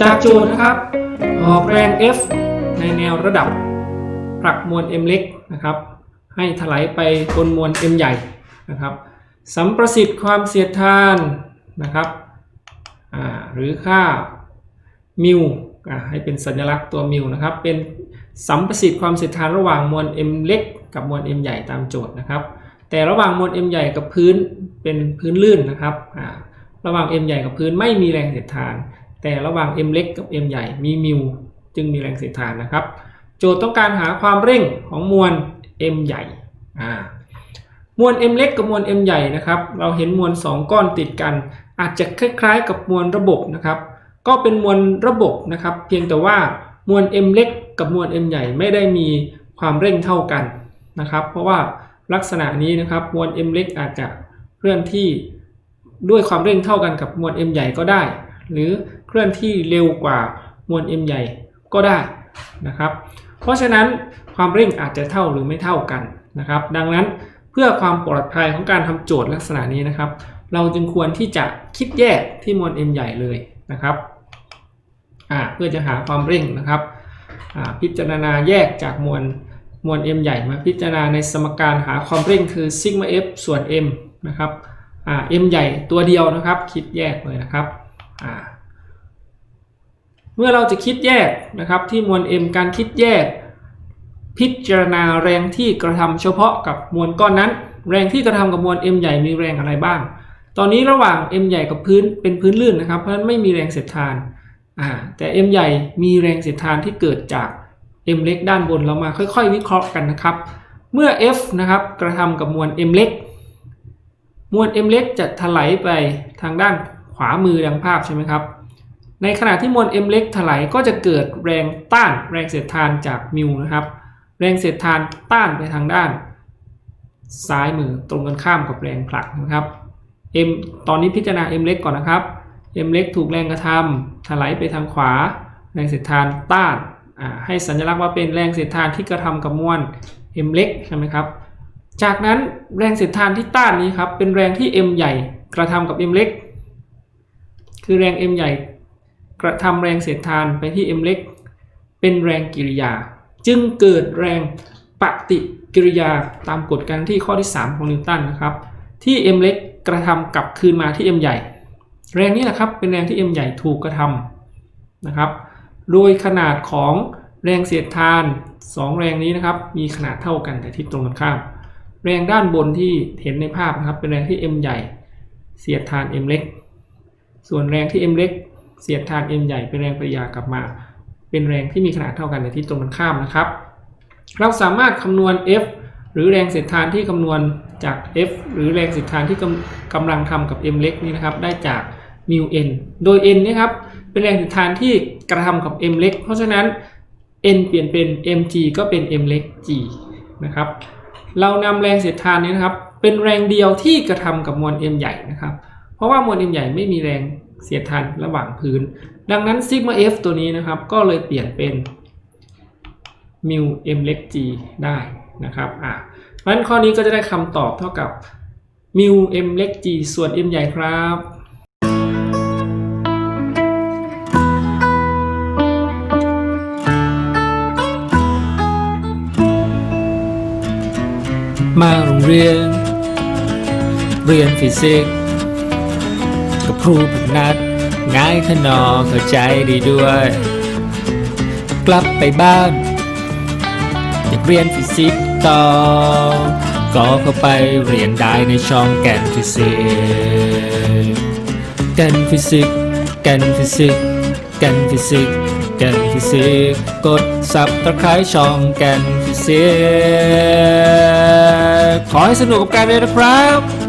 จากโจทย์นะครับ ออกแรง F ในแนวระดับผลักมวล m เล็กนะครับ ให้ถลายไปบนมวล m ใหญ่นะครับสัมประสิทธิ์ความเสียดทานนะครับหรือค่ามิวให้เป็นสัญลักษณ์ตัวมิวนะครับ เป็นสัมประสิทธิ์ความเสียดทานระหว่างมวล m เล็กกับมวล m ใหญ่ตามโจทย์นะครับ แต่ระหว่างมวล m ใหญ่กับพื้นเป็นพื้นลื่นนะครับ ระหว่าง m ใหญ่กับพื้นไม่มีแรงเสียดทาน แต่ระหว่าง m เล็กกับ m ใหญ่มีมิวจึงมีแรงเสียดทานนะครับ โจทย์ต้องการหาความเร่งของมวล m ใหญ่อ่ามวล m เล็กกับมวล m ใหญ่นะครับ เราเห็นมวล 2 ก้อนติดกัน อาจจะคล้ายๆ กับมวลระบบนะครับ ก็เป็นมวลระบบนะครับ เพียงแต่ว่ามวล m เล็กกับมวล m ใหญ่ไม่ได้มีความเร่งเท่ากันนะครับ เพราะว่าลักษณะนี้นะครับมวล m เล็กอาจจะเคลื่อนที่ด้วยความเร่งเท่ากันกับมวล m ใหญ่ก็ได้ หรือเคลื่อนที่เร็วกว่ามวล m ใหญ่ก็ได้นะครับ เพราะฉะนั้นความเร่งอาจจะเท่าหรือไม่เท่ากันนะครับ ดังนั้นเพื่อความปลอดภัยของการทำโจทย์ลักษณะนี้นะครับ เราจึงควรที่จะคิดแยกที่มวล m ใหญ่เลยนะครับเพื่อจะหาความเร่งนะครับพิจารณาแยกจากมวลมวล m ใหญ่มาพิจารณาในสมการหาความเร่งคือซิกมา f ส่วน m นะครับ m ใหญ่ตัวเดียวนะครับ คิดแยกเลยนะครับ เมื่อเราจะคิดแยกนะครับที่มวล m การคิดแยก พิจารณาแรงที่กระทำเฉพาะกับมวลก้อนนั้น แรงที่กระทำกับมวล m ใหญ่มีแรงอะไรบ้าง ตอนนี้ระหว่าง m ใหญ่กับพื้นเป็นพื้นลื่นนะครับ เพราะฉะนั้นไม่มีแรงเสียดทานแต่ m ใหญ่มีแรงเสียดทานที่เกิดจาก m เล็กด้านบนเรามาค่อยๆ วิเคราะห์กันนะครับ เมื่อ f นะครับกระทำกับมวล m เล็กมวล m เล็กจะถลายไปทางด้านข ขวามือดังภาพใช่ไหมครับ ในขณะที่มวล m เล็กถลายก็จะเกิดแรงต้านแรงเสียดทานจากมิวนะครับ แรงเสียดทานต้านไปทางด้าน ซ้ายมือตรงกันข้ามกับแรงผลักนะครับ m ตอนนี้พิจารณา m เล็กก่อนนะครับ m เล็กถูกแรงกระทำถลายไปทางขวา แรงเสียดทานต้านให้สัญลักษณ์ว่าเป็นแรงเสียดทานที่กระทำกับมวล m เล็กใช่ไหมครับจากนั้นแรงเสียดทานที่ต้านนี้ครับเป็นแรงที่ m ใหญ่กระทำกับ m เล็ก คือแรง m ใหญ่ กระทำแรงเสียดทานไปที่ m เล็ก เป็นแรงกิริยา จึงเกิดแรงปฏิกิริยาตามกฎการที่ข้อที่ 3 ของนิวตันนะครับ ที่ m เล็กกระทำกลับคืนมาที่ m ใหญ่ แรงนี้แหละครับเป็นแรงที่ m ใหญ่ถูกกระทำนะครับ โดยขนาดของแรงเสียดทาน 2 แรงนี้นะครับ มีขนาดเท่ากันแต่ทิศตรงกันข้ามแรงด้านบนที่เห็นในภาพนะครับ เป็นแรงที่ m ใหญ่ เสียดทาน m เล็ก ส่วนแรงที่ m เล็กเสียดทาน m ใหญ่เป็นแรงปริยากลับมา เป็นแรงที่มีขนาดเท่ากันในทิศตรงกันข้ามนะครับ เราสามารถคำนวณ F หรือแรงเสียดทานที่คำนวณจาก F หรือแรงเสียดทานที่กำกำลังทำกับ m เล็กนี้นะครับได้จาก mu n โดย n นี่ครับเป็นแรงเสียดทานที่กระทำกับ m เล็กเพราะฉะนั้น n เปลี่ยนเป็น mg ก็เป็น m เล็ก g นะครับเรานำแรงเสียดทานนี้นะครับเป็นแรงเดียวที่กระทำกับมวล m ใหญ่นะครับ เพราะว่ามวล m ใหญ่ไม่มีแรงเสียดทานระหว่างพื้น ดังนั้นซิกมา f ตัวนี้นะครับ ก็เลยเปลี่ยนเป็น mu m เล็ก g ได้นะครับอะเพราะฉะนั้นข้อนี้ก็จะได้คำตอบเท่ากับ mu m เล็ก g ส่วน m ใหญ่ครับมาโรงเรียน เรียนฟิสิกส์ ครูฝึกนัดง่ายขนอเข้าใจดีด้วย กลับไปบ้าน อยากเรียนฟิสิกส์ต่อ ก็เข้าไปเรียนได้ในช่องแกนฟิสิกส์แกนฟิสิกส์แกนฟิสิกส์แกนฟิสิกส์แกนฟิสิกส์กดสับตะไคร้ช่องแกนฟิสิกส์ขอให้สนุกกับการเรียนนะครับ